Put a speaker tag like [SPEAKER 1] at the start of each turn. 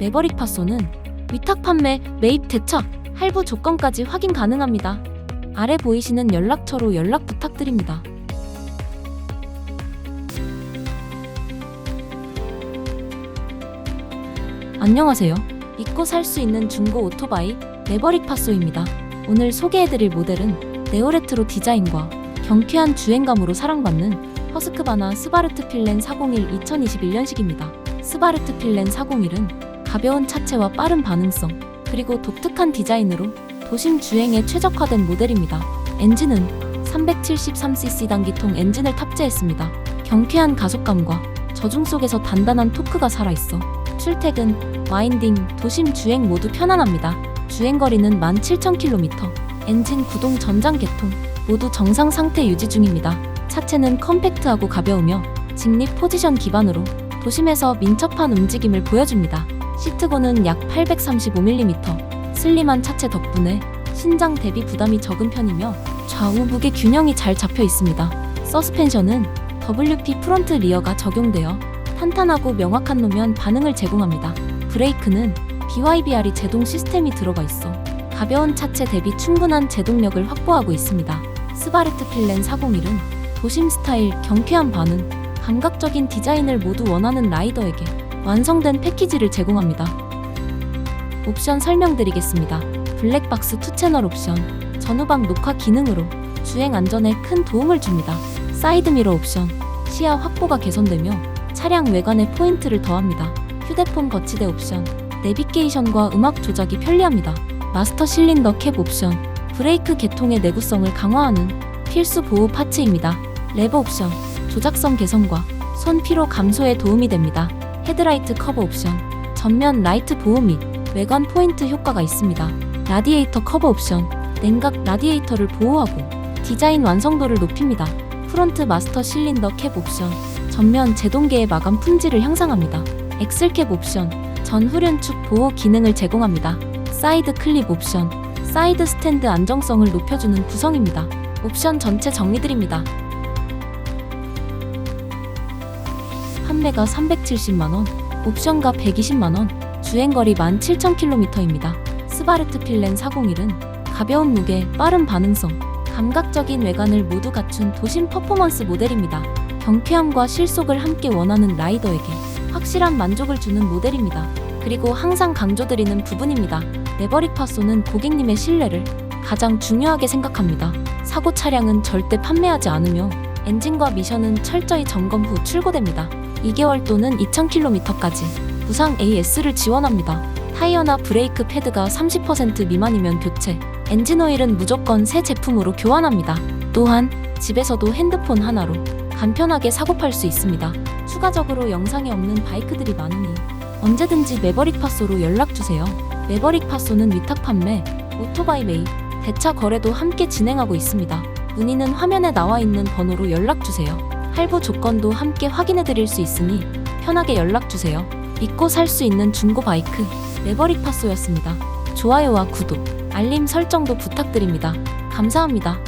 [SPEAKER 1] 매버릭 파소는 위탁 판매, 매입 대차, 할부 조건까지 확인 가능합니다. 아래 보이시는 연락처로 연락 부탁드립니다. 안녕하세요. 믿고 살 수 있는 중고 오토바이 매버릭 파소입니다. 오늘 소개해드릴 모델은 네오레트로 디자인과 경쾌한 주행감으로 사랑받는 허스크바나 스바르트 필렌 401 2021년식입니다. 스바르트 필렌 401은 가벼운 차체와 빠른 반응성, 그리고 독특한 디자인으로 도심 주행에 최적화된 모델입니다. 엔진은 373cc 단기통 엔진을 탑재했습니다. 경쾌한 가속감과 저중 속에서 단단한 토크가 살아있어 출퇴근, 와인딩, 도심 주행 모두 편안합니다. 주행거리는 17,000km, 엔진 구동 전장 개통 모두 정상 상태 유지 중입니다. 차체는 컴팩트하고 가벼우며 직립 포지션 기반으로 도심에서 민첩한 움직임을 보여줍니다. 시트고는 약 835mm, 슬림한 차체 덕분에 신장 대비 부담이 적은 편이며 좌우 무게 균형이 잘 잡혀 있습니다. 서스펜션은 WP 프론트 리어가 적용되어 탄탄하고 명확한 노면 반응을 제공합니다. 브레이크는 BYBR이 제동 시스템이 들어가 있어 가벼운 차체 대비 충분한 제동력을 확보하고 있습니다. 스바르트 필렌 401은 도심 스타일, 경쾌한 반응, 감각적인 디자인을 모두 원하는 라이더에게 완성된 패키지를 제공합니다. 옵션 설명드리겠습니다. 블랙박스 2채널 옵션, 전후방 녹화 기능으로 주행 안전에 큰 도움을 줍니다. 사이드미러 옵션, 시야 확보가 개선되며 차량 외관에 포인트를 더합니다. 휴대폰 거치대 옵션, 내비게이션과 음악 조작이 편리합니다. 마스터 실린더 캡 옵션, 브레이크 계통의 내구성을 강화하는 필수 보호 파츠입니다. 레버 옵션, 조작성 개선과 손 피로 감소에 도움이 됩니다. 헤드라이트 커버 옵션, 전면 라이트 보호 및 외관 포인트 효과가 있습니다. 라디에이터 커버 옵션, 냉각 라디에이터를 보호하고 디자인 완성도를 높입니다. 프론트 마스터 실린더 캡 옵션, 전면 제동계의 마감 품질을 향상합니다. 엑셀 캡 옵션, 전 후륜축 보호 기능을 제공합니다. 사이드 클립 옵션, 사이드 스탠드 안정성을 높여주는 구성입니다. 옵션 전체 정리드립니다. 판매가 370만원, 옵션가 120만원, 주행거리 17,000km입니다. 스바르트 필렌 401은 가벼운 무게, 빠른 반응성, 감각적인 외관을 모두 갖춘 도심 퍼포먼스 모델입니다. 경쾌함과 실속을 함께 원하는 라이더에게 확실한 만족을 주는 모델입니다. 그리고 항상 강조드리는 부분입니다. 레버릭 파소는 고객님의 신뢰를 가장 중요하게 생각합니다. 사고 차량은 절대 판매하지 않으며 엔진과 미션은 철저히 점검 후 출고됩니다. 2개월 또는 2,000km까지 무상 AS를 지원합니다. 타이어나 브레이크 패드가 30% 미만이면 교체, 엔진 오일은 무조건 새 제품으로 교환합니다. 또한 집에서도 핸드폰 하나로 간편하게 사고팔 수 있습니다. 추가적으로 영상에 없는 바이크들이 많으니 언제든지 매버릭 파소로 연락주세요. 매버릭 파소는 위탁 판매, 오토바이 매입, 대차 거래도 함께 진행하고 있습니다. 문의는 화면에 나와 있는 번호로 연락 주세요. 할부 조건도 함께 확인해 드릴 수 있으니 편하게 연락 주세요. 믿고 살 수 있는 중고 바이크 매버릭 파소였습니다. 좋아요와 구독, 알림 설정도 부탁드립니다. 감사합니다.